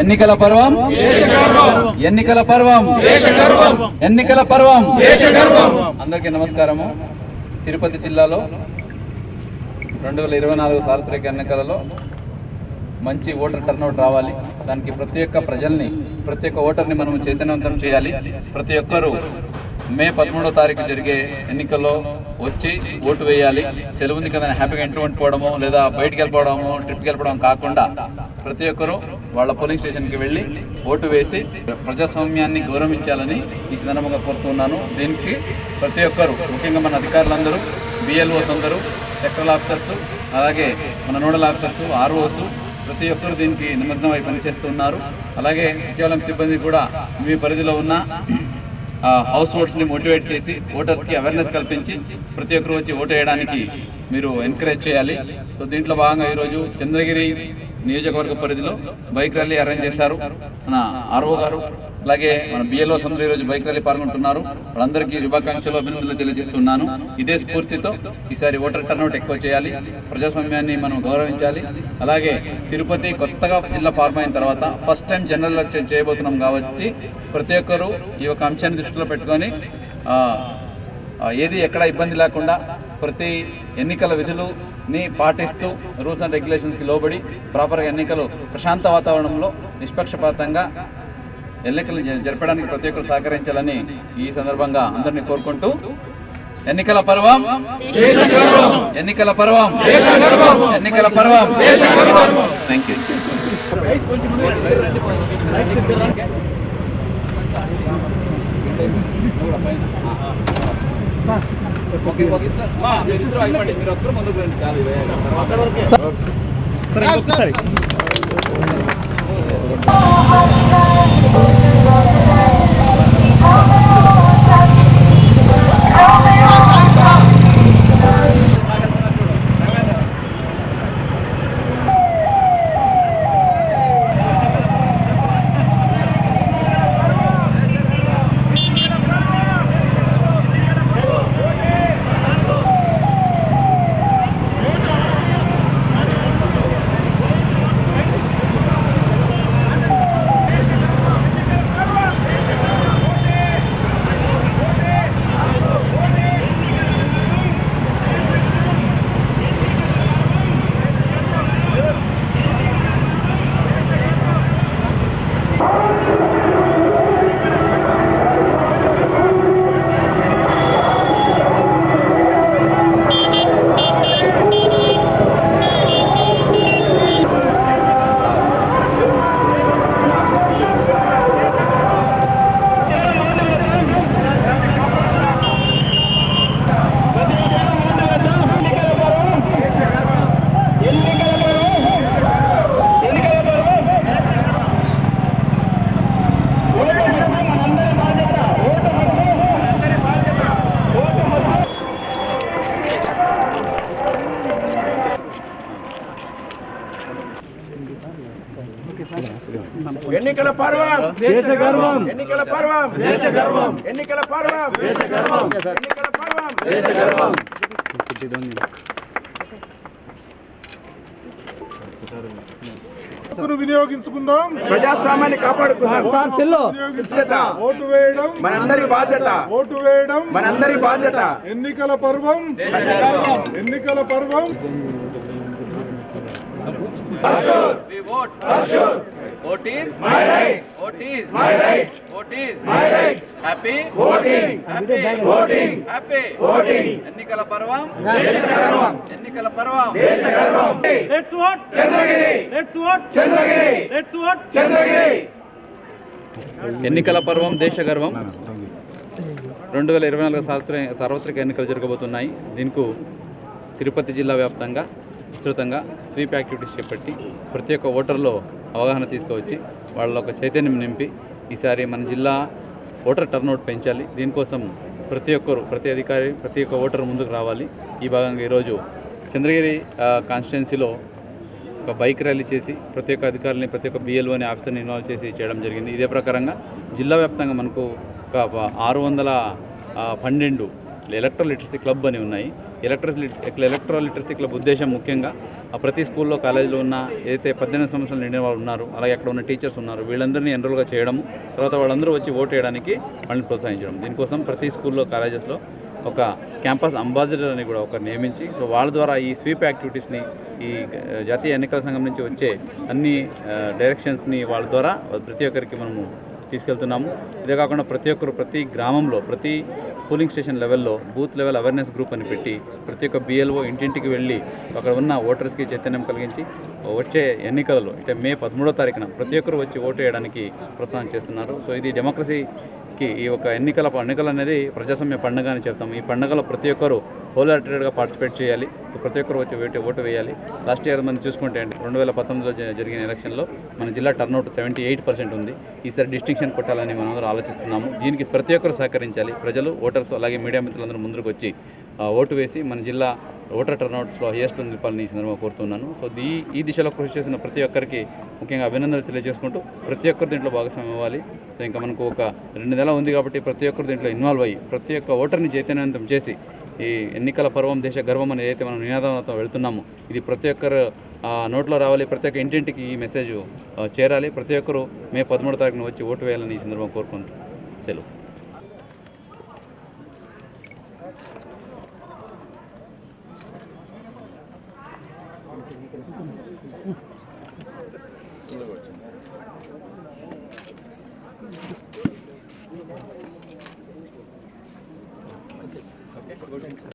ఎన్నికల పర్వం? ఎన్నికల పర్వం. ఎన్నికల పర్వం. అందరికీ నమస్కారము. తిరుపతి జిల్లాలో రెండు వేల ఇరవై నాలుగు సార్వత్రిక ఎన్నికలలో మంచి ఓటర్ టర్నౌట్ రావాలి. దానికి ప్రతి ఒక్క ప్రజల్ని ప్రతి ఒక్క ఓటర్ని మనం చైతన్యవంతం చేయాలి. ప్రతి ఒక్కరూ మే పదమూడో తారీఖు జరిగే ఎన్నికల్లో వచ్చి ఓటు వేయాలి. సెలవు ఉంది కదా హ్యాపీగా ఇంటి ఉండిపోవడము లేదా బయటికి వెళ్ళిపోవడము ట్రిప్కి వెళ్ళిపోవడం కాకుండా ప్రతి ఒక్కరూ వాళ్ళ పోలింగ్ స్టేషన్కి వెళ్ళి ఓటు వేసి ప్రజాస్వామ్యాన్ని గౌరవించాలని ఈ సందర్భంగా కోరుతున్నాను. దీనికి ప్రతి ఒక్కరు ముఖ్యంగా మన అధికారులందరూ బిఎల్ఓస్ అందరూ సెక్టరల్ ఆఫీసర్స్ అలాగే మన నోడల్ ఆఫీసర్స్ ఆర్ఓస్ ప్రతి ఒక్కరు దీనికి నిమగ్నమై పనిచేస్తున్నారు. అలాగే సచివాలయం సిబ్బంది కూడా మీ పరిధిలో ఉన్న హౌస్ హోల్డ్స్ని మోటివేట్ చేసి ఓటర్స్కి అవేర్నెస్ కల్పించి ప్రతి ఒక్కరు వచ్చి ఓటు వేయడానికి మీరు ఎంకరేజ్ చేయాలి. సో దీంట్లో భాగంగా ఈరోజు చంద్రగిరి నియోజకవర్గ పరిధిలో బైక్ ర్యాలీ అరేంజ్ చేశారు. మన ఆర్ఓ గారు అలాగే మన బిఎల్ఓస్ అందరూ ఈరోజు బైక్ ర్యాలీ పాల్గొంటున్నారు. వాళ్ళందరికీ శుభాకాంక్షలు అభినందనలు తెలియజేస్తున్నాను. ఇదే స్ఫూర్తితో ఈసారి ఓటర్ టర్నౌట్ ఎక్కువ చేయాలి. ప్రజాస్వామ్యాన్ని మనం గౌరవించాలి. అలాగే తిరుపతి కొత్తగా జిల్లా ఫార్మ్ అయిన తర్వాత ఫస్ట్ టైం జనరల్ ఎలక్షన్ చేయబోతున్నాం కాబట్టి ప్రతి ఒక్కరూ ఈ యొక్క అంశాన్ని దృష్టిలో పెట్టుకొని ఏది ఎక్కడ ఇబ్బంది లేకుండా ప్రతి ఎన్నికల విధులని పాటిస్తూ రూల్స్ అండ్ రెగ్యులేషన్స్కి లోబడి ప్రాపర్గా ఎన్నికలు ప్రశాంత వాతావరణంలో నిష్పక్షపాతంగా ఎన్నికలు జరపడానికి ప్రతి ఒక్కరు సహకరించాలని ఈ సందర్భంగా అందరినీ కోరుకుంటూ ఎన్నికల పర్వం ఎన్నికల పర్వం ఎన్నికల పర్వం థ్యాంక్ యూ. ఎన్నికల పర్వం. దేశ గర్వం ఎన్నికల పర్వం. దేశ గర్వం ఎన్నికల పర్వం. దేశ గర్వం ఎన్నికల పర్వం. దేశ గర్వం హక్కును వినియోగించుకుందాం. ప్రజాస్వామ్యాన్ని కాపాడుకుందాం. ఓటు వేయడం. మనందరి బాధ్యత. ఓటు వేయడం. మనందరి బాధ్యత. ఎన్నికల పర్వం. ఎన్నికల పర్వం. Vote. Vote is my right. Vote is my right. Vote is my right. Happy voting. Happy voting. Happy voting. ఎన్నికల పర్వం ఎన్నికల పర్వం Let's vote. Chandragiri. Let's vote. Chandragiri. Let's vote. Chandragiri ఎన్నికల పర్వం దేశ గర్వం రెండు వేల ఇరవై నాలుగు సార్వత్రిక సార్వత్రిక ఎన్నికలు జరగబోతున్నాయి దీనికి తిరుపతి జిల్లా వ్యాప్తంగా విస్తృతంగా స్వీప్ యాక్టివిటీస్ చేపట్టి ప్రతి ఒక్క ఓటర్లో అవగాహన తీసుకువచ్చి వాళ్ళ ఒక చైతన్యం నింపి ఈసారి మన జిల్లా ఓటర్ టర్నౌట్ పెంచాలి. దీనికోసం ప్రతి ఒక్కరు ప్రతి అధికారి ప్రతి ఒక్క ఓటర్ ముందుకు రావాలి. ఈ భాగంగా ఈరోజు చంద్రగిరి కాన్స్టిట్యున్సీలో ఒక బైక్ ర్యాలీ చేసి ప్రతి ఒక్క అధికారులని ప్రతి ఒక్క బిఎల్ఓని ఆఫీసర్ని ఇన్వాల్వ్ చేసి చేయడం జరిగింది. ఇదే ప్రకారంగా జిల్లా వ్యాప్తంగా మనకు ఒక ఆరు వందల పన్నెండు ఎలక్ట్రో లిటరసీ క్లబ్ అని ఉన్నాయి. ఎలక్ట్రిసిటీ ఎలక్ట్రో లిటరసీ క్లబ్ ఉద్దేశం ముఖ్యంగా ప్రతి స్కూల్లో కాలేజీలో ఉన్న ఏదైతే పద్దెనిమిది సంవత్సరాలు నిండిన వాళ్ళు ఉన్నారు అలాగే అక్కడ ఉన్న టీచర్స్ ఉన్నారు వీళ్ళందరినీ ఎన్రోల్గా చేయడం తర్వాత వాళ్ళందరూ వచ్చి ఓటు వేయడానికి వాళ్ళని ప్రోత్సహించడం. దీనికోసం ప్రతి స్కూల్లో కాలేజెస్లో ఒక క్యాంపస్ అంబాసిడర్ అని కూడా ఒక నియమించి సో వాళ్ళ ద్వారా ఈ స్వీప్ యాక్టివిటీస్ని ఈ జాతీయ ఎన్నికల సంఘం నుంచి వచ్చే అన్ని డైరెక్షన్స్ని వాళ్ళ ద్వారా ప్రతి ఒక్కరికి మనము తీసుకెళ్తున్నాము. ఇదే కాకుండా ప్రతి ఒక్కరు ప్రతి గ్రామంలో ప్రతి పోలింగ్ స్టేషన్ లెవెల్లో బూత్ లెవెల్ అవేర్నెస్ గ్రూప్ అని పెట్టి ప్రతి ఒక్క బిఎల్ఓ ఇంటింటికి వెళ్ళి అక్కడ ఉన్న ఓటర్స్కి చైతన్యం కలిగించి వచ్చే ఎన్నికలలో అంటే మే పదమూడో తారీఖున ప్రతి ఒక్కరు వచ్చి ఓటు వేయడానికి ప్రోత్సాహం చేస్తున్నారు. సో ఇది డెమోక్రసీకి ఈ ఒక ఎన్నికల ఎన్నికలు అనేది ప్రజాస్వామ్య పండుగ అని చెప్తాం. ఈ పండుగలో ప్రతి ఒక్కరు హోల్ పార్టిసిపేట్ చేయాలి. సో ప్రతి ఒక్కరు వచ్చి ఓటు ఓటు వేయాలి. లాస్ట్ ఇయర్ మనం చూసుకుంటే అండి రెండు వేల పంతొమ్మిదిలో జరిగిన ఎలక్షన్లో మన జిల్లా టర్నౌట్ సెవెంటీ ఎయిట్ పర్సెంట్ ఉంది. ఈసారి డిస్టింక్షన్ కొట్టాలని మనం ఆలోచిస్తున్నాము. దీనికి ప్రతి ఒక్కరు సహకరించాలి. ప్రజలు ఓటర్స్ అలాగే మీడియా మిత్రులందరూ ముందుకు వచ్చి ఓటు వేసి మన జిల్లా ఓటర్ టర్నౌట్స్లో హైయెస్ట్ నిలపాలని సందర్భంగా కోరుతున్నాను. సో ఈ ఈ దిశలో కృషి చేసిన ప్రతి ఒక్కరికి ముఖ్యంగా అభినందనలు తెలియజేసుకుంటూ ప్రతి ఒక్కరు దీంట్లో భాగస్వామ్యం ఇవ్వాలి సో ఇంకా మనకు ఒక రెండు నెలలు ఉంది కాబట్టి ప్రతి ఒక్కరు దీంట్లో ఇన్వాల్వ్ అయ్యి ప్రతి ఒక్క ఓటర్ని చైతన్యవంతం చేసి ఈ ఎన్నికల పర్వం దేశ గర్వం అనేది అయితే మనం నినాదంతో వెళుతున్నాము ఇది ప్రతి ఒక్కరు నోట్లో రావాలి ప్రతి ఒక్క ఇంటింటికి ఈ మెసేజ్ చేరాలి. ప్రతి ఒక్కరు మే పదమూడు తారీఖున వచ్చి ఓటు వేయాలని ఈ సందర్భంగా కోరుకుంటూ సెలవు.